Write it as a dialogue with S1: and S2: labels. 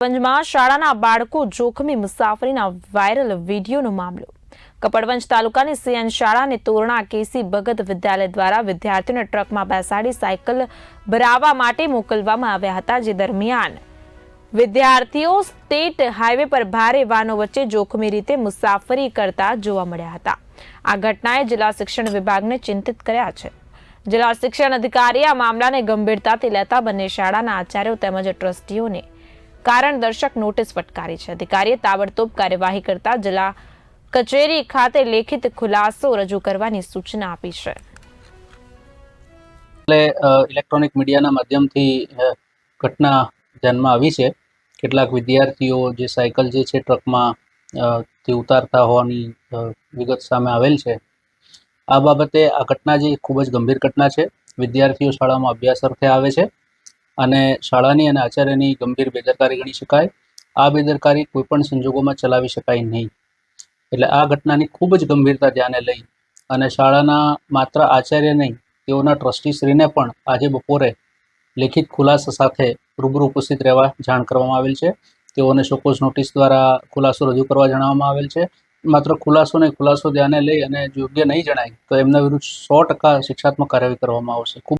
S1: પંજમાં શાળાના બાળકો જોખમી મુસાફરીના વાયરલ વિડીયોનો મામલો. કપડવંજ તાલુકાની સીએન શાળા તોરણા કેસી ભગત વિદ્યાલય દ્વારા વિદ્યાર્થીઓને ટ્રકમાં બેસાડી સાયકલ ભરાવવા માટે મોકલવામાં આવ્યા હતા, જે દરમિયાન વિદ્યાર્થીઓ સ્ટેટ હાઈવે પર ભારે વાહનો વચ્ચે જોખમી રીતે મુસાફરી કરતા જોવા મળ્યા હતા. આ ઘટનાએ જિલ્લા શિક્ષણ વિભાગને ચિંતિત કર્યા છે. જિલ્લા શિક્ષણ અધિકારીએ આ મામલાને ગંભીરતાથી લેતા બંને શાળાના આચાર્યો તેમજ ટ્રસ્ટીઓને કારણ દર્શક નોટિસ ફટકારી છે. અધિકારીએ તાબડતોબ કાર્યવાહી કરતા જિલ્લા કચેરી ખાતે લેખિત ખુલાસો રજૂ કરવાની સૂચના આપી છે.
S2: એટલે ઇલેક્ટ્રોનિક મીડિયાના માધ્યમથી ઘટના ધ્યાનમાં આવી છે. કેટલાક વિદ્યાર્થીઓ જે સાયકલ જે છે ટ્રકમાં થી ઉતારતા હોવાની વિગત સામે આવેલ છે. આ બાબતે આ ઘટના જે ખૂબ જ ગંભીર ઘટના છે. વિદ્યાર્થીઓ શાળામાં અભ્યાસ અર્થે આવે છે. અને શાળાની અને આચાર્યની ગંભીર બેદરકારી ગણી શકાય. આ બેદરકારી કોઈપણ સંજોગોમાં ચલાવી શકાય નહીં. એટલે આ ઘટનાની ખૂબ જ ગંભીરતા ધ્યાને લઈ અને શાળાના માત્ર આચાર્ય નહીં, તેઓના ટ્રસ્ટીશ્રીને પણ આજે બપોરે લેખિત ખુલાસા સાથે રૂબરૂ ઉપસ્થિત રહેવા જાણ કરવામાં આવેલ છે. તેઓને શોકોઝ નોટિસ દ્વારા ખુલાસો રજૂ કરવા જણાવવામાં આવેલ છે. માત્ર ખુલાસો નહીં, ખુલાસો ધ્યાને લઈ અને યોગ્ય નહીં જણાય તો એમના વિરુદ્ધ સો ટકા શિક્ષાત્મક કાર્યવાહી કરવામાં આવશે. ખૂબ